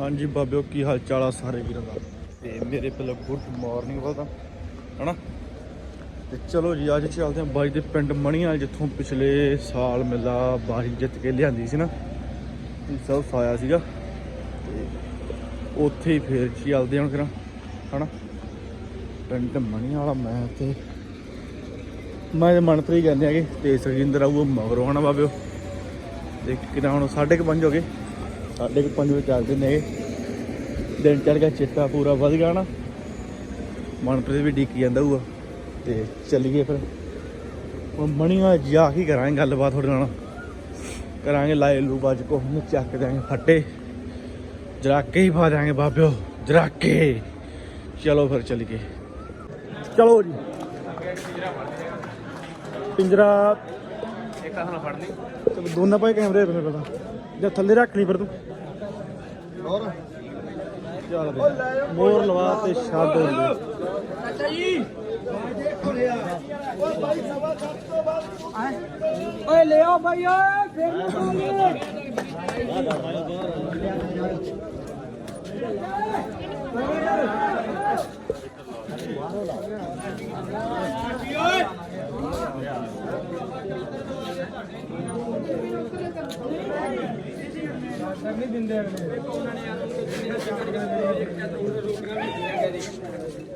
ਹਾਂਜੀ ਬਾਬਿਓ, ਕੀ ਹਾਲ ਚਾਲ ਆ ਸਾਰੇ ਵੀਰਾਂ ਦਾ? ਤੇ ਮੇਰੇ ਪਹਿਲਾਂ ਗੁੱਡ ਮਾਰਨਿੰਗ ਵਾਲਾ ਹਨਾ? ਤੇ ਚਲੋ ਜੀ, ਅੱਜ ਚੱਲਦੇ ਹਾਂ ਬਾਈ ਦੇ ਪਿੰਡ ਮਣੀਆਂ ਜਿੱਥੋਂ ਪਿਛਲੇ ਸਾਲ ਮੇਲਾ ਬਾਰੀ ਜਿੱਤ ਕੇ ਲਿਆਂਦੀ ਸੀ ਨਾ। ਸਭ ਸਾਇਆ ਸੀਗਾ। ਤੇ ਉੱਥੇ ਹੀ ਫੇਰ ਚੱਲਦੇ ਹਾਂ ਫਿਰ, ਹਨਾ? ਪਿੰਡ ਮਣੀਆਂ ਵਾਲਾ ਮੈਂ ਤੇ ਮੈਂ ਤੇ ਮਨਪ੍ਰੀਤ ਕਹਿੰਦੇ ਆਗੇ ਤੇ ਸੁਖਿੰਦਰ ਆਊ ਮਗਰੋਂ, ਹਨਾ ਬਾਬਿਓ? ਤੇ ਕਿਦਾਂ ਹੁਣ 5:30 ਹੋ ਗਏ। ਸਾਢੇ ਕੁ ਪੰਜ ਵਜੇ ਚੱਲਦੇ ਨੇ ਦਿਨ ਚੜ ਗਿਆ ਚਿੱਟਾ ਪੂਰਾ ਵਧ ਗਿਆ ਨਾ। ਮਨਪ੍ਰੀਤ ਵੀ ਡੀਕੀ ਜਾਂਦਾ ਹੋਊਗਾ ਤੇ ਚੱਲੀਏ ਫਿਰ। ਹੁਣ ਮਣੀਆਂ ਜਾ ਕੇ ਕਰਾਂਗੇ ਗੱਲਬਾਤ ਤੁਹਾਡੇ ਨਾਲ। ਕਰਾਂਗੇ ਲਾਏ ਲੂ ਬਾਜ ਕੋ ਨੂੰ ਚੱਕ ਦਿਆਂਗੇ ਫੱਟੇ। ਜਰਾਕੇ ਹੀ ਪਾ ਦਿਆਂਗੇ ਬਾਬਿਓ ਜਰਾਕੇ। ਚਲੋ ਫਿਰ ਚੱਲੀਏ। ਚਲੋ ਜੀ। ਪਿੰਜਰਾ ਇੱਕ ਹੱਥ ਨਾਲ ਫੜ ਲਈ। ਤੇ ਦੋਨਾਂ ਪਾਸੇ ਕੈਮਰੇ ਆਪਣੇ ਪਤਾ ਜਾਂ ਥੱਲੇ ਰੱਖ ਲਈ ਫਿਰ ਤੂੰ। ਹੋਰ? ਚੱਲ ਬਈ। ਮੋਰ ਲਵਾ ਤੇ ਛੱਡ। ਹੁੰਦੇ ਓਏ ਲਿਓ ਭਾਈ ਓਏ ਫੇਰ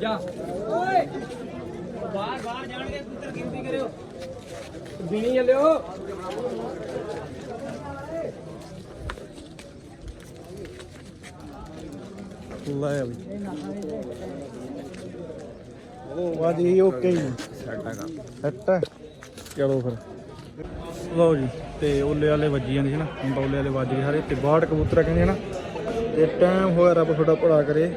ਜਾ। ਓਏ! ਬਾਹਰ ਬਾਹਰ ਜਾਣਗੇ ਪੁੱਤਰ ਗਿਣਤੀ ਕਰਿਓ। ਬਿਣੀ ਲਿਓ ਲੈ ਆ ਬਈ ਉਹ ਵਾਦੀ ਓਕੇ ਹੀ ਸੈੱਟ ਚਲੋ ਫਿਰ। ਲਓ ਜੀ। ਤੇ ਓਲੇ ਵਾਲੇ ਵੱਜੀ ਜਾਂਦੇ ਸੀ ਨਾ, ਹੁਣ ਓਲੇ ਵਾਲੇ ਵੱਜ ਗਏ ਸਾਰੇ, ਤੇ ਬਾਹਰ ਕਬੂਤਰ ਕਹਿੰਦੇ ਨਾ, ਤੇ ਟਾਈਮ ਹੋਇਆ ਰੱਬ ਤੁਹਾਡਾ ਭਲਾ ਕਰੇ।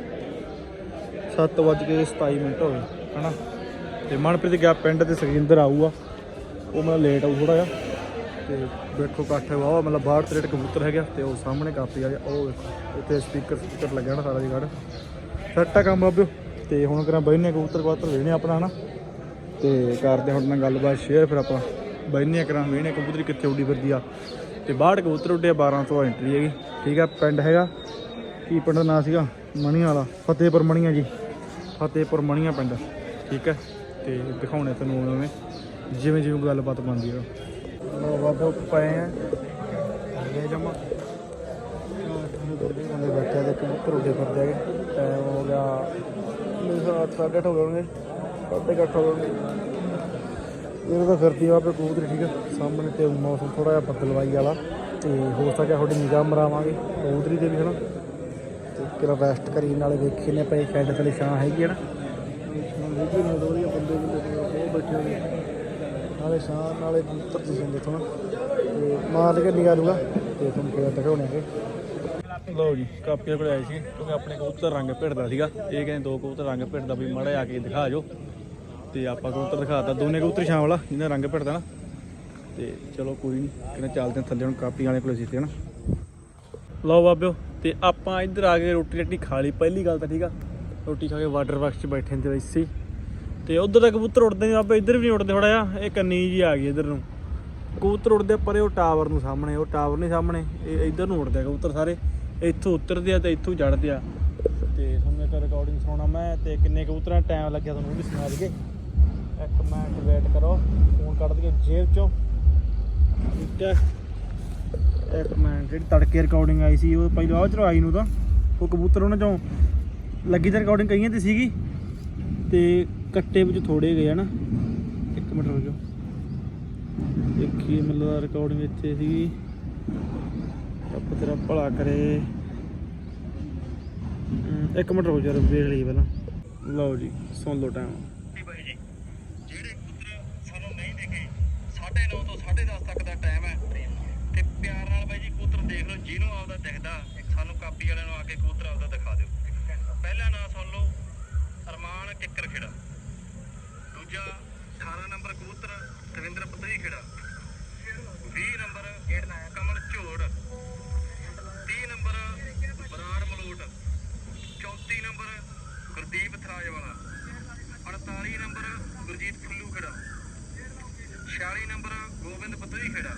7 ਵੱਜ ਕੇ 27 ਮਿੰਟ ਹੋ ਗਏ, ਹਨਾ? ਤੇ ਮਨਪ੍ਰੀਤ ਗਿਆ ਪਿੰਡ ਤੇ ਸੁਖਿੰਦਰ ਆਊਗਾ। ਉਹ ਮੈਂ ਲੇਟ ਆਊ ਥੋੜਾ ਜਿਹਾ। ਤੇ ਵੇਖੋ ਇਕੱਠ ਵਾਵਾ ਮਤਲਬ ਬਾਹਰ ਤੇ ਜਿਹੜੇ ਕਬੂਤਰ ਹੈਗਾ ਤੇ ਉਹ ਸਾਹਮਣੇ ਕਾਪੀ ਆ ਗਿਆ ਉਹ ਵੇਖੋ ਉੱਥੇ ਸਪੀਕਰ ਸਪੀਕਰ ਲੱਗਿਆ ਨਾ ਸਾਰਾ ਜੀ ਗੜ ਸੱਟਾ ਕੰਮ ਬਾਬਿਓ ਤੇ ਹੁਣ ਕਰਾਂ ਬੈਨੇ ਕਬੂਤਰ ਕਬੂਤਰ ਵੇਣੇ ਆਪਣਾ, ਹਨਾ? ਤੇ ਕਰਦੇ ਹੁਣ ਨਾਲ ਗੱਲਬਾਤ ਸ਼ੇਅਰ ਫਿਰ ਆਪਾਂ। ਬੈਨੇ ਕਰਾਂ ਵੇਣੇ ਕਬੂਤਰੀ ਕਿੱਥੇ ਉੱਡੀ ਫਿਰਦੀ ਆ। ਤੇ ਬਾਹਰ ਕਬੂਤਰ ਉੱਡੇ 1200 ਐਂਟਰੀ ਹੈਗੀ। ਠੀਕ ਆ, ਪਿੰਡ ਹੈਗਾ। ਕੀ ਪਿੰਡ ਦਾ ਨਾਂ ਸੀਗਾ? ਮਣੀਆਂ ਵਾਲਾ, ਫਤਿਹਪੁਰ ਮਣੀਆਂ ਜੀ। ਫਤਿਹਪੁਰ ਮਣੀਆਂ ਪਿੰਡ। ਠੀਕ ਹੈ ਤੇ ਦਿਖਾਉਣੇ ਤੁਹਾਨੂੰ ਉਵੇਂ ਜਿਵੇਂ ਜਿਵੇਂ ਗੱਲਬਾਤ ਬਣਦੀ ਆ। ਲੋ ਬਾਬਾ, ਪਏ ਆ। ਇਹ ਜਮਾ। ਬੰਦੇ ਬੈਠੇ ਤੇ ਕਬੂਤਰ ਉੱਡੇ ਫਿਰਦੇ ਹੈਗੇ ਟਾਈਮ ਹੋ ਗਿਆ ਮੇਰੇ ਸਾਥ ਸਾਢੇ ਅੱਠ ਹੋ ਗਏ ਹੋਣਗੇ। ਸਾਢੇ ਕੁ ਅੱਠ ਹੋ ਗਏ ਇਹਨਾਂ ਦਾ ਫਿਰਦੀ ਆ ਪੇ ਠੀਕ ਆ ਸਾਹਮਣੇ ਤੇ ਮੌਸਮ ਥੋੜਾ ਜਿਹਾ ਬੱਦਲਵਾਈ ਵਾਲਾ ਤੇ ਹੋ ਸਕਿਆ ਤੁਹਾਡੀ ਨਿਗਾਹ ਮਰਾਵਾਂਗੇ। ਕਬੂਤਰੀ ਤੇ ਵੀ ਹਨਾ। ਤੇ ਕਿਰਾ ਰੈਸਟ ਕਰੀ ਨਾਲੇ ਵੇਖੀ ਨੇ ਪਈ ਸ਼ੈੱਡ ਥਲੇ ਛਾਂ ਹੈਗੀ ਹੈ ਨਾ। ਨਾਲੇ ਛਾਂ, ਨਾਲੇ ਕਬੂਤਰ ਤੁਸੀਂ ਦੇਖੋ ਨਾ। ਤੇ ਮਾਰ ਕੇ ਨਿਗਾਹ ਲੂਗਾ ਤੇ ਤੁਹਾਨੂੰ ਕਿਹੜਾ ਦਿਖਾਉਣੇ ਹੈਗੇ ਲਓ ਜੀ, ਕਾਪੀਆਂ ਕੋਲ ਆਏ ਸੀ। ਕਿਉਂਕਿ ਆਪਣੇ ਕਬੂਤਰ ਰੰਗ ਭਿੜਦਾ ਸੀਗਾ। ਇਹ ਕਹਿੰਦੇ ਦੋ ਕਬੂਤਰ ਰੰਗ ਭਿੜਦਾ, ਵੀ ਮਾੜਾ ਆ ਕੇ ਦਿਖਾ ਜੋ ਤੇ ਆਪਾਂ ਕਬੂਤਰ ਦਿਖਾਤਾ। ਦੋਨੇ ਕਬੂਤਰ ਛਾਂ ਵਾਲਾ, ਜਿਹਨਾਂ ਰੰਗ ਭਿੜਦਾ ਨਾ। ਤੇ ਚਲੋ ਕੋਈ ਨਹੀਂ ਕਿਨੇ ਚੱਲਦੇ ਥੱਲੇ ਹੁਣ ਕਾਪੀ ਵਾਲੇ ਕੋਲੇ ਸੀ ਤੇ ਨਾ ਲਓ ਬਾਬਿਓ, ਤੇ ਆਪਾਂ ਇੱਧਰ ਆ ਕੇ ਰੋਟੀ ਰੱਟੀ ਖਾ ਲਈ। ਪਹਿਲੀ ਗੱਲ ਤਾਂ ਠੀਕ ਆ, ਰੋਟੀ ਖਾ ਕੇ ਵਾਟਰ ਵਰਕਸ 'ਚ ਬੈਠੇ ਤੇ ਵੈਸੇ ਹੀ ਤੇ ਉਧਰ ਦਾ ਕਬੂਤਰ ਉੱਡਦੇ ਨੇ ਬਾਬੇ ਇੱਧਰ ਵੀ ਨਹੀਂ ਉੱਡਦੇ ਥੋੜਾ ਜਿਹਾ। ਇਹ ਕੰਨੀ ਜੀ ਆ ਗਈ ਇੱਧਰ ਨੂੰ। ਕਬੂਤਰ ਉੱਡਦੇ ਪਰੇ ਉਹ ਟਾਵਰ ਨੂੰ ਸਾਹਮਣੇ, ਉਹ ਟਾਵਰ ਨਹੀਂ ਸਾਹਮਣੇ। ਇਹ ਇੱਧਰ ਨੂੰ ਉੱਡਦੇ ਆ ਕਬੂਤਰ ਸਾਰੇ। ਇੱਥੋਂ ਉਤਰਦੇ ਆ ਤੇ ਇੱਥੋਂ ਚੜ੍ਹਦੇ ਆ। ਤੇ ਤੁਹਾਨੂੰ ਇੱਕ ਰਿਕਾਰਡਿੰਗ ਸੁਣਾਉਣਾ ਮੈਂ, ਤੇ ਕਿੰਨੇ ਕਬੂਤਰਾਂ ਟਾਈਮ ਲੱਗਿਆ ਤੁਹਾਨੂੰ ਉਹ ਵੀ ਸੁਣਾ ਦਈਏ। ਇੱਕ ਮਿੰਟ ਵੇਟ ਕਰੋ ਫੋਨ ਕੱਢ ਦਈਏ ਜੇਬ ਚੋਂ। ਠੀਕ ਹੈ। ਇੱਕ ਮਿੰਟ, ਜਿਹੜੀ ਤੜਕੇ ਰਿਕਾਰਡਿੰਗ ਆਈ ਸੀ, ਉਹ ਪਹਿਲਾਂ ਉਹ ਆਈ ਨੂੰ ਤਾਂ, ਉਹ ਕਬੂਤਰ ਉਹਨਾਂ ਚੋਂ ਲੱਗੀ ਤਾਂ ਰਿਕਾਰਡਿੰਗ ਕਈਆਂ ਤੇ ਸੀਗੀ। ਤੇ ਕੱਟੇ ਵਿੱਚ ਥੋੜੇ ਗਏ ਹਨਾ ਇੱਕ ਮਿੰਟ ਰੁਕ ਜਾਓ। ਦੇਖੀਏ ਮਤਲਬ ਰਿਕਾਰਡਿੰਗ ਇੱਥੇ ਸੀਗੀ। ਰੱਬ ਤੇਰਾ ਭਲਾ ਕਰੇ। ਇੱਕ ਮਿੰਟ ਰੁਕ ਜਾ ਵੇਖ ਲਈ ਪਹਿਲਾਂ। ਲਓ ਜੀ, ਸੁਣ ਲਓ ਟਾਈਮ ਸਾਨੂੰ ਵਾਲਿਆਂ ਨੂੰ ਆ ਕੇ ਕਬੂਤਰ ਆਪਦਾ ਦਿਖਾ ਦਿਓ। ਪਹਿਲਾ ਨਾਮ ਸੁਣ ਲਓ, ਅਰਮਾਨ ਕਿੱਕਰ ਖੇੜਾ। ਦੂਜਾ 18 ਨੰਬਰ ਕਬੂਤਰ, ਦਵਿੰਦਰ ਪਤਈ ਖੇੜਾ। 20 number Kamal ਝੋੜ। 30 number Brar Malout. 34 number Gurdeep Tharaj ਵਾਲਾ 48 ਨੰਬਰ ਗੁਰਜੀਤ ਫੁੱਲੂ ਖੇੜਾ। 46 ਨੰਬਰ ਗੋਬਿੰਦ ਪਤਰੀ ਖੇੜਾ।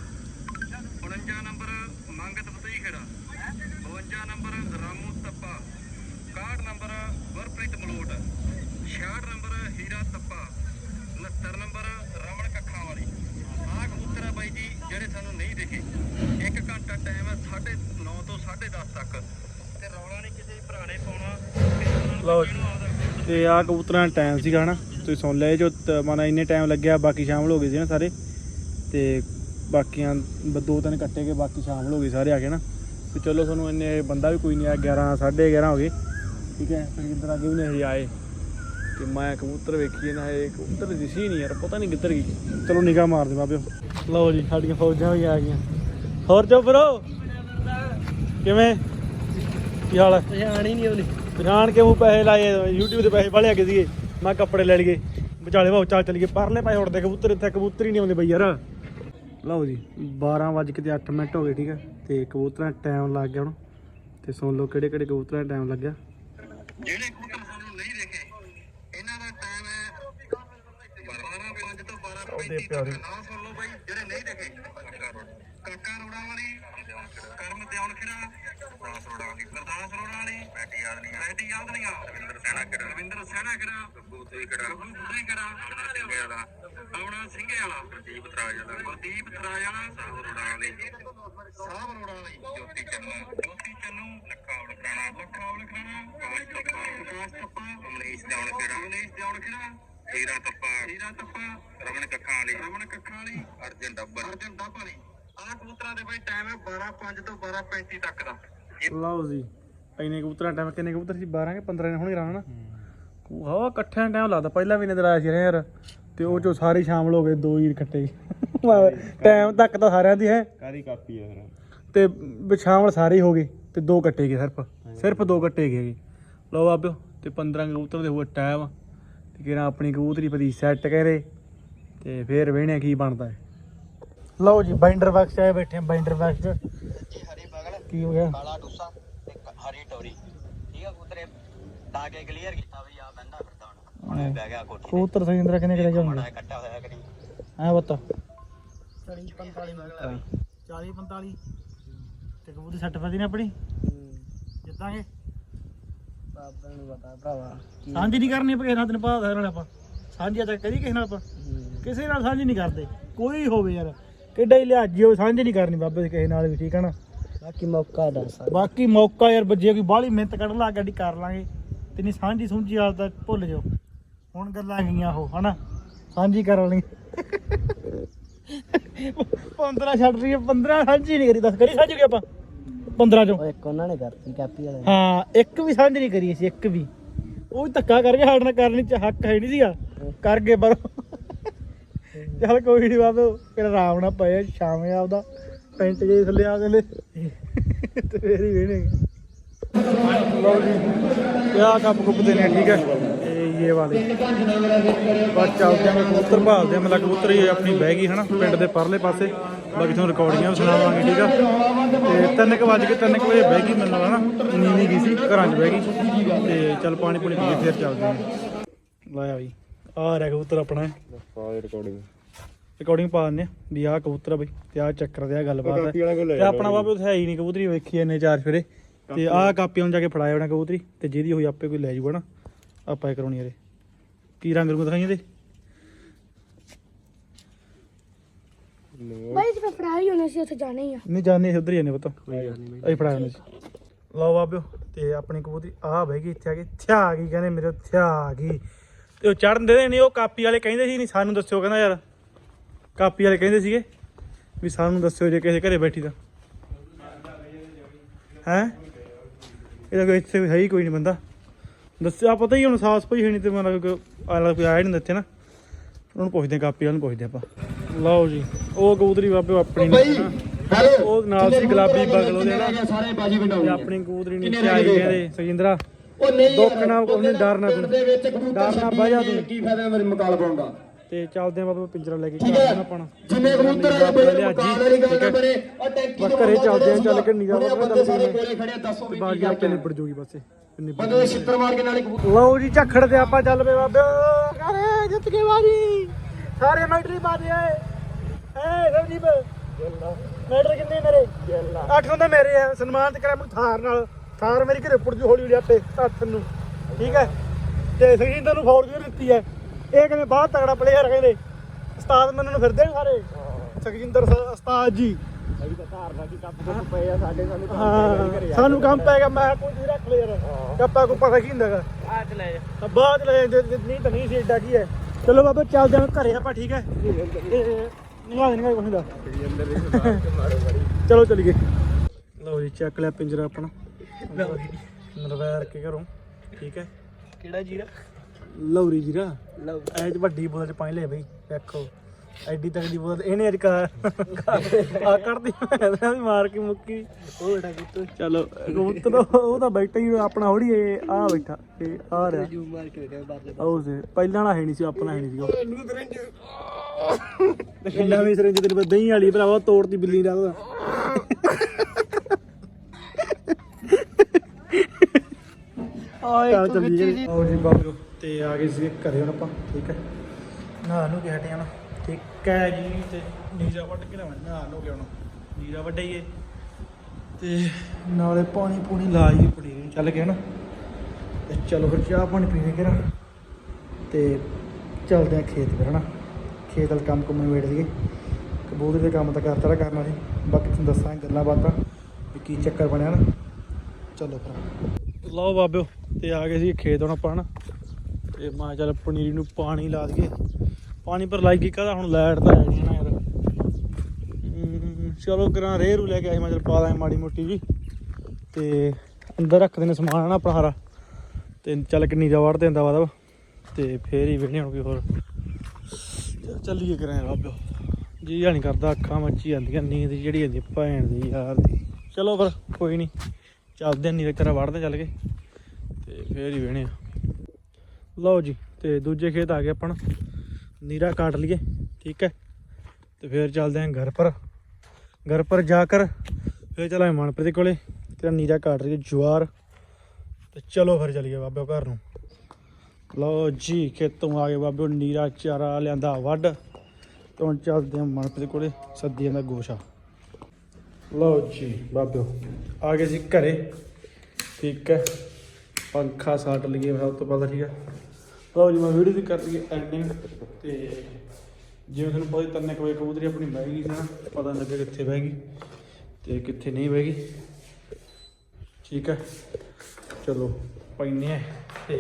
49 ਨੰਬਰ ਮੰਗਤ ਬਤਈ ਖੇੜਾ 52 number Ramu Tapa 61 number Varpreet Malot 66 number Heera Tapa 69 number Raman ਕੱਖਾਂ ਵਾਲੀ ਆ ਕਬੂਤਰ ਆ ਬਾਈ ਜੀ, ਜਿਹੜੇ ਸਾਨੂੰ ਨਹੀਂ ਦਿਖੇ। 1 ਘੰਟਾ ਟਾਈਮ ਹੈ 9:30 ਤੋਂ 10:30 ਤੱਕ। ਤੇ ਰੌਲਾ ਨਹੀਂ ਕਿਸੇ ਭਰਾ ਪਾਉਣਾ। ਤੇ ਆ ਕਬੂਤਰਾਂ ਦਾ ਟਾਈਮ ਸੀਗਾ ਨਾ ਤੁਸੀਂ ਸੁਣ ਲਿਆ ਜੋ ਮਨ ਇੰਨੇ ਟਾਈਮ ਲੱਗਿਆ, ਬਾਕੀ ਸ਼ਾਮਲ ਹੋ ਗਏ ਸੀ ਨਾ ਸਾਰੇ। ਤੇ ਬਾਕੀਆਂ ਦੋ ਤਿੰਨ ਕੱਟੇ ਕੇ ਬਾਕੀ ਸ਼ਾਮਲ ਹੋ ਗਏ ਸਾਰੇ ਆ ਕੇ ਨਾ। ਤੇ ਚਲੋ ਤੁਹਾਨੂੰ ਇੰਨੇ ਬੰਦਾ ਵੀ ਕੋਈ ਨਹੀਂ ਆ 11 11:30 ਹੋ ਗਏ। ਠੀਕ ਹੈ ਫਿਰ ਇੱਧਰ ਅੱਗੇ ਵੀ ਨਹੀਂ ਹਜੇ ਆਏ। ਤੇ ਮੈਂ ਕਬੂਤਰ ਵੇਖੀਏ ਨਾ ਇਹ ਕਬੂਤਰ ਦਿਸੀ ਨਹੀਂ ਯਾਰ ਪਤਾ ਨਹੀਂ ਕਿੱਧਰ ਗਈ। ਚਲੋ ਨਿਗਾਹ ਮਾਰ ਦੇ ਬਾਬਿਓ। ਲਓ ਜੀ ਸਾਡੀਆਂ ਫੌਜਾਂ ਵੀ ਆ ਗਈਆਂ। ਹੋਰ ਚੋ ਬਰੋ ਕਿਵੇਂ? ਕੀ ਹਾਲ ਹੈ ਪਛਾਣ ਹੀ ਨਹੀਂ ਆਉਂਦੀ ਪਛਾਣ ਕੇ ਉਹ ਪੈਸੇ ਲਾਏ YouTube ਤੇ ਪੈਸੇ ਵਾਲੇ ਆ ਗਏ ਸੀਗੇ। ਮੈਂ ਕੱਪੜੇ ਲੈ ਲਈਏ। ਵਿਚਾਲੇ ਭਾਉ ਚੱਲ ਚੱਲੀਏ। ਪਰਲੇ ਪਾਸੇ ਉੜਦੇ ਕਬੂਤਰ ਇੱਥੇ ਕਬੂਤਰ ਹੀ ਨਹੀਂ ਆਉਂਦੇ ਬਈ ਯਾਰ। ਲਓ ਜੀ 12 ਵੱਜ ਕੇ ਤੇ 8 ਮਿੰਟ ਹੋ ਗਏ ਠੀਕ ਹੈ ਤੇ ਕਬੂਤਰਾਂ ਟਾਈਮ ਲੱਗ ਗਿਆ ਹੁਣ। ਤੇ ਸੁਣ ਲਓ ਕਿਹੜੇ ਕਿਹੜੇ ਕਬੂਤਰਾਂ ਦਾ ਟਾਈਮ ਲੱਗਿਆ। ਜਿਹੜੇ ਕਬੂਤਰ ਸਾਨੂੰ ਨਹੀਂ ਦੇਖੇ ਇਹਨਾਂ ਦਾ ਟਾਈਮ ਹੈ 12 5 ਤੋਂ 12 35 ਤੱਕ। ਨਾ ਸੁਣ ਲਓ ਬਾਈ ਜਿਹੜੇ ਨਹੀਂ ਦੇਖੇ ਕਾਕਾ ਰੋੜਾ ਵਾਲੀ ਕਰਮ ਦਿਉਣ ਖਿੜਾ ਦਾਸ ਰੋੜਾ ਵਾਲੀ। ਗੁਰਦਾਸ ਰੋੜਾ ਵਾਲੀ ਪੈਟੀ ਯਾਦ ਨਹੀਂ ਪੈਟੀ ਯਾਦ ਨਹੀਂ ਰਵਿੰਦਰ ਸੈਣਾ ਕਿਹੜਾ ਰਵਿੰਦਰ ਸੈਣਾ ਕਿਹੜਾ ਬੱਬੂ ਤੇ ਕਿਹੜਾ ਬੱਬੂ ਆਪਣਾ ਸਿੰਘੇ ਵਾਲਾ। ਆਪਣਾ ਸਿੰਘੇ ਵਾਲਾ। ਪ੍ਰਦੀਪ ਥਰਾਜ ਵਾਲਾ ਸਾਹਿਬ ਰੋੜਾ ਵਾਲੀ। ਸਾਹਿਬ ਰੋੜਾ ਵਾਲੀ ਜੋਤੀ ਚੰਨੂ। ਜੋਤੀ ਚੰਨੂ ਲੱਖਾ ਖਾਣਾ ਲੱਖਾ ਖਾਣਾ ਕਾਸ਼ ਟੱਪਾ ਕਾਸ਼ ਟੱਪਾ ਅਮਰੀਸ਼ ਦਿਉਣ ਕਿਹੜਾ ਅਮਰੀਸ਼ ਦਿਉਣ ਕਿਹੜਾ ਹੀਰਾ ਤੱਪਾ। ਹੀਰਾ ਤੱਪਾ। ਰਮਨ ਕੱਖਾਂ ਵਾਲੀ। ਰਮਨ ਕੱਖਾਂ ਵਾਲੀ। ਅਰਜਨ ਡੱਬਰ। ਅਰਜਨ ਡੱਬਰ ਆਹ ਕਬੂਤਰਾਂ ਦੇ ਬਾਈ ਟਾਈਮ ਹੈ 12 5 ਤੋਂ 12 35 ਤੱਕ ਦਾ। ਲਓ ਜੀ ਇੰਨੇ ਕਬੂਤਰਾਂ ਟਾਈਮ ਕਿੰਨੇ ਕਬੂਤਰ ਸੀ? 12 ਕੇ 15 ਨੇ? ਹੋਣਗੇ ਰਾਣਾ ਨਾ? ਹਾਂ। ਇਕੱਠਿਆਂ ਟਾਈਮ ਲੱਗਦਾ। ਪਹਿਲਾਂ ਵੀ ਨਜ਼ਰ ਆਇਆ ਸੀ ਯਾਰ। ਤੇ ਉਹ ਚੋਂ ਸਾਰੇ ਸ਼ਾਮਲ ਹੋ ਗਏ ਦੋ ਹੀ ਇਕੱਠੇ ਟਾਈਮ ਤੱਕ ਤਾਂ ਸਾਰਿਆਂ ਦੀ ਹੈ। ਕਾਦੀ ਕਾਪੀ ਆ ਫਿਰ? ਤੇ ਸ਼ਾਮਲ ਸਾਰੇ ਹੀ ਹੋ ਗਏ ਤੇ ਦੋ ਕੱਟੇ ਗਏ ਸਿਰਫ। ਸਿਰਫ ਦੋ ਕੱਟੇ ਗਏ ਲਓ ਬਾਬਿਓ ਤੇ 15 ਕਬੂਤਰ ਦੇ ਹੋਏ ਟਾਈਮ ਤੇ ਕਿਹੜਾ ਆਪਣੀ ਕਬੂਤਰੀ ਪਤੀ ਸੈੱਟ ਕਰੇ ਤੇ ਫੇਰ ਵੇਹਣੇ ਕੀ ਬਣਦਾ ਹੈ। ਲਓ ਜੀ ਬਾਈਂਡਰ ਬਾਕਸ 'ਚ ਆਏ ਬੈਠੇ ਬਾਈਂਡਰ ਬਾਕਸ 'ਚ। ਜੀ ਹਰੀ ਬਗਲ। ਕੀ ਹੋ ਗਿਆ? ਕਾਲਾ ਟੁੱਸਾ ਤੇ ਹਰੀ ਟੋਰੀ ਠੀਕ ਆ ਕਬੂਤਰੇ? ਤਾਂ ਕੇ ਕਲੀਅਰ ਕੀਤਾ ਵੀ ਹੁਣ ਹੁਣ ਇਹ ਬਹਿ ਗਿਆ ਕੋਠੀ ਕਬੂਤਰ ਸਿੰਦਰਾ ਕਿੰਨੇ ਕਿਹੜੇ ਹੁੰਦੇ ਤੇ ਕੱਟਾ ਹੋਇਆ ਕਿ ਨਹੀਂ? ਐ ਬਤਾ 40 45 ਮਿੰਟ 40 45 ਤੇ ਕਬੂਤਰ ਸੱਟ ਫਸੀ ਨੇ ਆਪਣੀ? ਜਿੱਦਾਂਗੇ ਬਾਬਾ ਨੂੰ ਪਤਾ ਭਰਾਵਾ ਸਾਂਝੀ ਨਹੀਂ ਕਰਨੀ ਕਿਸੇ ਨਾਲ ਤੈਨੂੰ ਪਤਾ ਸਾਰਿਆਂ ਨਾਲ ਆਪਾਂ। ਸਾਂਝੀ ਤਾਂ ਕਦੀ ਕਿਸੇ ਨਾਲ ਆਪਾਂ। ਕਿਸੇ ਨਾਲ ਸਾਂਝੀ ਨਹੀਂ ਕਰਦੇ। ਕੋਈ ਹੋਵੇ ਯਾਰ। ਕਿੱਡਾ ਹੀ ਲਿਹਾਜੀ ਹੋਵੇ ਸਾਂਝੀ ਨਹੀਂ ਕਰਨੀ ਬਾਬੇ ਦੇ ਕਿਸੇ ਨਾਲ ਵੀ ਠੀਕ ਹੈ ਨਾ? ਬਾਕੀ ਮੌਕਾ ਦੱਸ। ਬਾਕੀ ਮੌਕਾ ਯਾਰ ਬੱਜੇ ਕੋਈ ਬਾਹਲੀ ਮਿਹਨਤ ਕੱਢ ਲਾ ਗੱਡੀ ਕਰ ਲਾਂਗੇ। ਤੇ ਨਹੀਂ ਸਾਂਝੀ ਸੁੰਝੀ ਹਾਲ ਤਾਂ ਭੁੱਲ ਜਾਓ। ਹੁਣ ਗੱਲਾਂ ਗਈਆਂ ਉਹ ਹਨਾ? ਸਾਂਝੀ ਕਰ ਲਈ 15 ਛੱਡ ਰਹੀ ਹੈ 15 ਸਾਂਝੀ ਨਹੀਂ ਕਰੀ ਦੱਸ ਕਰੀ ਸਾਂਝੀ ਕਿ ਆਪਾਂ? 15 ਚੋਂ। ਇੱਕ ਉਹਨਾਂ ਨੇ ਕਰਤੀ ਕਾਪੀ ਵਾਲੇ ਹਾਂ ਇੱਕ ਵੀ ਸਾਂਝ ਨਹੀਂ ਕਰੀ ਸੀ ਇੱਕ ਵੀ। ਉਹ ਵੀ ਧੱਕਾ ਕਰਕੇ ਸਾਡੇ ਨਾਲ ਕਰਨ ਚ ਹੱਕ ਹੈ ਨਹੀਂ ਸੀਗਾ। ਕਰ ਗਏ ਪਰ। ਚੱਲ ਕੋਈ ਨਹੀਂ ਬਾਬੇ ਕਿਹੜਾ ਆਰਾਮ ਨਾਲ ਪਏ ਸ਼ਾਮੇ ਆਪਦਾ ਪੈਂਟ ਜੇ ਥੱਲੇ ਆ ਗਏ ਤੇ ਫੇਰ ਹੀ ਵੇਣੇ ਲਓ ਜੀ ਕੱਪ ਕੁੱਪ ਦੇ ਨੇ ਠੀਕ ਹੈ। ਇਹ ਵਾਲੇ। ਬਸ ਚੱਲਦੇ ਆਂ ਕਬੂਤਰ ਭਾਲਦੇ ਆਂ ਮਤਲਬ ਕਬੂਤਰ ਹੀ ਆਪਣੀ ਬਹਿ ਗਈ ਹਨਾ ਪਿੰਡ ਦੇ ਪਰਲੇ ਪਾਸੇ। ਬਾਕੀ ਤੁਹਾਨੂੰ ਰਿਕਾਰਡਿੰਗਾਂ ਵੀ ਸੁਣਾਵਾਂਗੇ ਠੀਕ ਆ? ਤੇ ਤਿੰਨ ਕੁ ਵੱਜ ਕੇ ਤਿੰਨ ਕੁ ਵਜੇ ਬਹਿ ਗਈ ਮੈਨੂੰ ਲੱਗਦਾ ਨਾ ਨੀਵੀਂ ਗਈ ਸੀ ਘਰਾਂ 'ਚ ਬਹਿ ਗਈ। ਤੇ ਚੱਲ ਪਾਣੀ ਪੂਣੀ ਪੀ ਕੇ ਫੇਰ ਚੱਲਦੇ ਆਂ। ਲਾਇਆ ਬਈ ਆ ਰਿਹਾ ਕਬੂਤਰ ਆਪਣਾ। ਰਿਕਾਰਡਿੰਗ ਰਿਕਾਰਡਿੰਗ ਪਾ ਦਿੰਦੇ ਆਂ ਵੀ ਆਹ ਕਬੂਤਰ ਆ ਬਈ ਤੇ ਆਹ ਚੱਕਰ ਤੇ ਆਹ ਗੱਲਬਾਤ ਹੈ ਤੇ ਆਪਣਾ ਬਾਬੇ ਉੱਥੇ ਹੈ ਹੀ ਨਹੀਂ ਕਬੂਤਰੀ ਵੇਖੀ ਇੰਨੇ ਚਾਰ ਫੇਰੇ। ਤੇ ਆਹ ਕਾਪੀ ਨੂੰ ਜਾ ਕੇ ਫੜਾਇਆ ਹੋਣਾ ਕਬੂਤਰੀ ਤੇ ਜਿਹਦੀ ਹੋਈ ਆਪੇ ਕੋਈ ਲੈ ਜਾਊਗਾ ਨਾ। ਆਪਾਂ ਇਹ ਕਰਾਉਣੀ ਇਹਦੇ। ਕੀ ਰੰਗ ਰੂੰਗ ਦਿਖਾਈਏ ਇਹਦੇ? ਬਾਈ ਜੀ ਫਰਾਈ ਹੋਣੇ ਸੀ ਉੱਥੇ ਜਾਣਾ ਹੀ ਆ। ਨਹੀਂ ਜਾਣੇ ਉਧਰ ਹੀ ਜਾਣੇ ਪਤਾ। ਅਸੀਂ ਫੜਾ ਜਾਂਦੇ ਸੀ। ਲਓ ਬਾਬਿਓ ਤੇ ਆਪਣੀ ਕਬੂਤਰੀ ਆ ਬਹਿ ਗਈ ਇੱਥੇ ਆ ਕੇ। ਥਿਆ ਆ ਗਈ ਕਹਿੰਦੇ ਮੇਰੇ ਥਿਆ ਆ ਗਈ ਤੇ ਉਹ ਚੜਨ ਦੇ ਨਹੀਂ ਉਹ ਕਾਪੀ ਵਾਲੇ ਕਹਿੰਦੇ ਸੀ ਨਹੀਂ ਸਾਨੂੰ ਦੱਸਿਓ ਕਹਿੰਦਾ ਯਾਰ। ਕਾਪੀ ਵਾਲੇ ਕਹਿੰਦੇ ਸੀਗੇ ਵੀ ਸਾਨੂੰ ਦੱਸਿਓ ਜੇ ਕਿਸੇ ਘਰੇ ਬੈਠੀ ਤਾਂ। ਹੈ? ਇਹਦਾ ਕੋਈ ਇੱਥੇ ਹੈ ਹੀ ਕੋਈ ਨਹੀਂ ਬੰਦਾ। ਦੱਸਿਆ ਪਤਾ ਹੀ ਹੁਣ ਸਾਸ ਪਈ ਹੋਣੀ ਤੇ ਮਤਲਬ ਕਿ ਆਲਾ ਕੋਈ ਆਇਆ ਨਹੀਂ ਦਿੱਤੇ ਨਾ। ਉਹਨੂੰ ਪੁੱਛਦੇ ਕਾਪੀ ਵਾਲੇ ਨੂੰ ਪੁੱਛਦੇ ਆਪਾਂ। ਲਓ ਜੀ ਉਹ ਕਬੂਤਰੀ ਬਾਬੇ ਆਪਣੀ ਨਹੀਂ ਨਾ। ਉਹ ਨਾਲ ਸੀ ਗੁਲਾਬੀ ਬਗਲ ਉਹਦੇ ਨਾਲ। ਸਾਰੇ ਬਾਜੀ ਤੇ ਵੰਡਾਉਣੇ ਆਪਣੀ ਕਬੂਤਰੀ ਨਹੀਂ ਆਈ ਕਹਿੰਦੇ ਸੁਖਿੰਦਰਾ ਉਹ ਨਹੀਂ ਦੁੱਖ ਨਾ ਕੋਈ ਨਹੀਂ ਡਰਨਾ ਪਿੰਡ ਤੂੰ ਦੇ ਵਿੱਚ ਕਬੂਤਰ ਡਰਨਾ ਬਹਿ ਜਾ ਤੂੰ। ਕੀ ਫਾਇਦਾ ਮੇਰੇ ਮੁਕਾਲ ਪਾਉਣ ਦਾ? ਤੇ ਚੱਲਦੇ ਆ ਬਾਬਾ ਪਿੰਜਰਾ ਲੈ ਕੇ ਘਰ ਆਪਾਂ। ਜਿੰਨੇ ਕਬੂਤਰ ਆ ਬੜੇ ਮੁਕਾਲ ਵਾਲੀ ਗੱਲ ਨਾ ਬਣੇ ਉਹ ਟੈਂਕੀ ਤੋਂ ਘਰੇ ਚੱਲਦੇ ਆ, ਚੱਲ। ਕੇ ਉਹਨੇ ਬੰਦੇ ਸਾਰੇ ਕੋਲੇ ਖੜੇ ਆ, ਦੱਸੋ ਵੀ ਬਾਗੀ ਆ ਕੇ ਗੱਲ ਨਿਬੜ ਜੂਗੀ ਬਸ ਬੰਦੇ ਦੇ ਛਿੱਤਰ ਮਾਰ ਕੇ ਨਾਲੇ ਕਬੂਤਰ। ਲਓ ਜੀ ਝੱਖੜ ਤੇ ਆਪਾਂ ਚੱਲ ਪਏ ਬਾਬੇ। ਅਰੇ ਜਿੱਤ ਕੇ ਵਾਰੀ। ਸਾਰੇ ਮੈਟਰੀ ਪਾ ਦੇ ਏ। ਰਵਦੀਪ ਮੈਟਰ ਕਿੰਨੇ ਮੇਰੇ? ਅੱਠ ਹੁੰਦੇ ਮੇਰੇ ਆ। ਸਨਮਾਨ ਤੇ ਕਰਿਆ ਮੈਨੂੰ ਥਾਰ ਨਾਲ। ਥਾਰ ਮੇਰੀ ਘਰੇ ਪੁੱਟ ਜੂ ਹੌਲੀ ਹੌਲੀ ਆਪੇ ਹੱਥ ਨੂੰ। ਠੀਕ ਹੈ। ਤੇ ਸੁਖਜਿੰਦਰ ਨੂੰ ਫੌਰਚੂਨਰ ਦਿੱਤੀ ਹੈ। ਇਹ ਕਹਿੰਦੇ ਬਹੁਤ ਤਗੜਾ ਪਲੇਅਰ ਕਹਿੰਦੇ। ਉਸਤਾਦ ਮੰਨਣ ਨੂੰ ਫਿਰਦੇ ਨੇ ਸਾਰੇ। ਸੁਖਜਿੰਦਰ ਉਸਤਾਦ ਜੀ। ਹਾਂ ਸਾਨੂੰ ਕੰਮ ਪੈ ਗਿਆ ਮੈਂ ਕਿਹਾ ਕੋਈ ਨਹੀਂ ਰੱਖ ਲੈ ਯਾਰ। ਕੱਪਾ ਕੋ ਪਤਾ ਕੀ ਹੁੰਦਾ ਬਾਅਦ ਚ ਲੈ ਜਾ। ਤਾਂ ਬਾਅਦ ਲੈ ਜਾਂਦੇ ਨਹੀਂ ਤਾਂ ਨਹੀਂ ਸੀ ਏਡਾ ਕੀ ਹੈ? ਚਲੋ ਬਾਬਾ ਚੱਲਦੇ ਹਾਂ ਘਰੇ ਆਪਾਂ ਠੀਕ ਹੈ? ਨਿਗਾਹ ਨਿਗਾਹ ਕੁਛ ਦਾ ਚਲੋ ਚਲੀਏ। ਲਓ ਜੀ ਚੱਕ ਲਿਆ ਪਿੰਜਰਾ ਆਪਣਾ। ਨਰਵੈਰ ਕੇ ਘਰੋਂ ਠੀਕ ਹੈ? ਕਿਹੜਾ ਜੀਰਾ? ਲੌਰੀ ਜੀਰਾ ਲਓ ਐ ਚ ਵੱਡੀ ਬੋਤਲ ਚ ਪਾਣੀ ਲੈ ਬਈ ਦੇਖੋ ਐਡੀ ਤੱਕ ਦੀ ਬੋਤਲ ਇਹਨੇ ਅੱਜ ਕਾ ਆ ਕੱਢਦੀ ਮੈਂ ਵੀ ਮਾਰ ਕੇ ਮੁੱਕੀ। ਉਹ ਬੇਟਾ ਕਿਤੋਂ ਚਲੋ ਕਬੂਤਰ ਉਹ ਤਾਂ ਬੈਠਾ ਹੀ ਆਪਣਾ ਹੋੜੀ ਇਹ ਆ ਬੈਠਾ ਇਹ ਆ ਰਿਹਾ। ਜੂ ਮਾਰ ਕੇ ਵੇਖਿਆ ਬਾਹਰ ਉਹ ਸੇ ਪਹਿਲਾਂ ਵਾਲਾ ਹੈ ਨਹੀਂ ਸੀ ਆਪਣਾ ਹੈ ਨਹੀਂ ਸੀ ਉਹ ਨਵੀਂ ਸਰੰਜ ਤੇਰੇ ਕੋਲ ਦਹੀਂ ਵਾਲੀ ਭਰਾਵਾ ਤੋੜਤੀ ਬਿੱਲੀ ਦਾ ਚੱਲ ਆਓ ਜੀ। ਬਾਬੂ ਤੇ ਆ ਗਏ ਸੀ ਘਰੇ ਹੁਣ ਆਪਾਂ ਠੀਕ ਹੈ। ਨਾ ਨੂੰ ਕਿ ਹਟਿਆ ਨਾ ਠੀਕ ਹੈ ਜੀ ਤੇ ਨੀਰਾ ਵੱਢ ਕੇ ਲਾਵਾਂ ਨਾ ਨੂੰ ਕਿ ਹੁਣ। ਨੀਰਾ ਵੱਢਾਈਏ। ਤੇ ਨਾਲੇ ਪਾਣੀ ਪੂਣੀ ਲਾਈਏ ਪੜੀ ਨੂੰ ਚੱਲ ਗਿਆ ਨਾ ਤੇ ਚਲੋ ਫਿਰ ਚਾਹ ਪਾਣੀ ਪੀਣੇ ਕਿਰਾ ਤੇ ਚੱਲਦੇ ਆ ਖੇਤ ਫਿਰ ਹਨਾ। ਖੇਤ ਵਾਲ ਕੰਮ ਕੁੰਮ ਨਿਬੇੜ ਦਈਏ ਕਬੂਤਰ ਦੇ ਕੰਮ ਤਾਂ ਕਰਤਾ ਰਿਹਾ ਕਰਨਾ ਸੀ ਬਾਕੀ ਤੁਹਾਨੂੰ ਦੱਸਾਂਗੇ ਗੱਲਾਂ ਬਾਤਾਂ ਵੀ ਕੀ ਚੱਕਰ ਬਣਿਆ ਨਾ। ਚਲੋ ਫਿਰ ਲਓ ਬਾਬਿਓ ਤੇ ਆ ਗਏ ਸੀ ਖੇਤ ਹੁਣ ਆਪਾਂ ਹਨਾ। ਤੇ ਮੈਂ ਚੱਲ ਪਨੀਰੀ ਨੂੰ ਪਾਣੀ ਲਾ ਦਈਏ। ਪਾਣੀ ਪਰ ਲਾਈ ਕੀ ਕਹਦਾ? ਹੁਣ ਲਾਈਟ ਤਾਂ ਹੈ ਨਾ ਯਾਰ। ਚਲੋ ਕਰਾਂ ਰੇਰੂ ਲੈ ਕੇ ਆਏ ਮੈਂ ਚੱਲ ਪਾ ਦਾਂ ਮਾੜੀ ਮੋਟੀ ਜੀ। ਤੇ ਅੰਦਰ ਰੱਖਦੇ ਨੇ ਸਮਾਨ ਨਾ ਆਪਣਾ ਸਾਰਾ। ਤੇ ਚੱਲ ਕਿੰਨੀ ਦਾ ਵੜ ਦਿੰਦਾ ਵਾ ਤੇ ਫੇਰ ਹੀ ਵੇਖਣੇ ਹੁਣ ਕੋਈ ਹੋਰ ਚੱਲੀਏ ਕਰਾਂ ਬਾਬਿਓ ਜੀ ਨਹੀਂ ਕਰਦਾ, ਅੱਖਾਂ ਮੱਚੀ ਜਾਂਦੀਆਂ, ਨੀਂਦ ਜਿਹੜੀ ਜਾਂਦੀ ਭੈਣ ਦੀ, ਯਾਰ ਦੀ। ਚਲੋ ਫਿਰ, ਕੋਈ ਨਹੀਂ ਚੱਲਦੇ ਨਹੀਂ ਤੇਰਾ ਵੜਦੇ ਚੱਲ ਕੇ। ਫੇਰ ਹੀ ਵੇਣੇ ਆ। ਲਓ ਜੀ, ਤੇ ਦੂਜੇ ਖੇਤ ਆ ਗਏ ਆਪਣਾ ਨੀਰਾ ਕਾਟ ਲਈਏ, ਠੀਕ ਹੈ? ਤੇ ਫੇਰ ਚੱਲਦੇ ਆਂ ਘਰ ਪਰ। ਘਰ ਪਰ ਜਾ ਕਰ, ਫੇਰ ਚਲਾਂਗੇ ਮਨਪ੍ਰੀਤ ਕੋਲੇ। ਤੇਰਾ ਨੀਰਾ ਕਾਟ ਲਈਏ ਜਵਾਰ ਤੇ ਚਲੋ ਫਿਰ ਚਲੀਏ ਬਾਬੇ ਘਰ ਨੂੰ। ਲਓ ਜੀ, ਖੇਤੋਂ ਆ ਗਏ ਬਾਬੇ ਨੀਰਾ ਚਾਰਾ ਲਿਆਂਦਾ ਵੱਢ। ਤੇ ਹੁਣ ਚੱਲਦੇ ਆਂ ਮਨਪ੍ਰੀਤ ਕੋਲੇ ਸੱਦੀ ਜਾਂਦਾ ਗੋਸ਼ਾ। ਲਓ ਜੀ, ਬਾਬੇ, ਆ ਗਏ ਜੀ ਘਰੇ। ਠੀਕ ਹੈ? ਪੰਖਾ ਸਾਟ ਲਈਏ, ਮੈਂ ਤੋਂ ਪਤਾ ਠੀਕ ਆ। ਲਓ ਜੀ, ਮੈਂ ਵੀਡੀਓ ਦੀ ਕਰ ਲਈਏ ਐਂਡਿੰਗ ਤੇ ਜਿਵੇਂ ਤੁਹਾਨੂੰ ਪਤਾ ਤਿੰਨ ਕੁ ਵਜੇ ਕਬੂਤਰੀ ਆਪਣੀ ਬਹਿ ਗਈ ਸੀ ਨਾ, ਪਤਾ ਨਹੀਂ ਲੱਗਿਆ ਕਿੱਥੇ ਬਹਿ ਗਈ ਤੇ ਕਿੱਥੇ ਨਹੀਂ ਬਹਿ ਗਈ। ਠੀਕ ਹੈ ਚਲੋ ਪੈਨੇ ਆ ਤੇ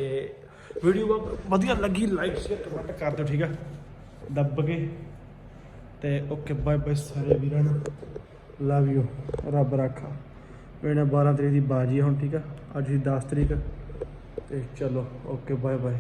ਵੀਡੀਓ ਵਧੀਆ ਲੱਗੀ ਲਾਈਕ ਸ਼ੇਅਰ ਕਮੈਂਟ ਕਰ ਦਿਓ, ਠੀਕ ਹੈ ਦੱਬ ਕੇ ਤੇ ਓਕੇ ਬਾਏ ਬਾਏ ਸਾਰੇ ਵੀਰਾਂ ਨੂੰ। ਲਵ ਯੂ ਰੱਬ ਰਾਖਾ। ਮੇਰੇ 12 ਤਰੀਕ ਦੀ ਬਾਜੀ ਆ ਹੁਣ, ਠੀਕ ਆ? ਅੱਜ ਦੀ 10 ਤਰੀਕ। ਤੇ ਚਲੋ, ਓਕੇ ਬਾਏ ਬਾਏ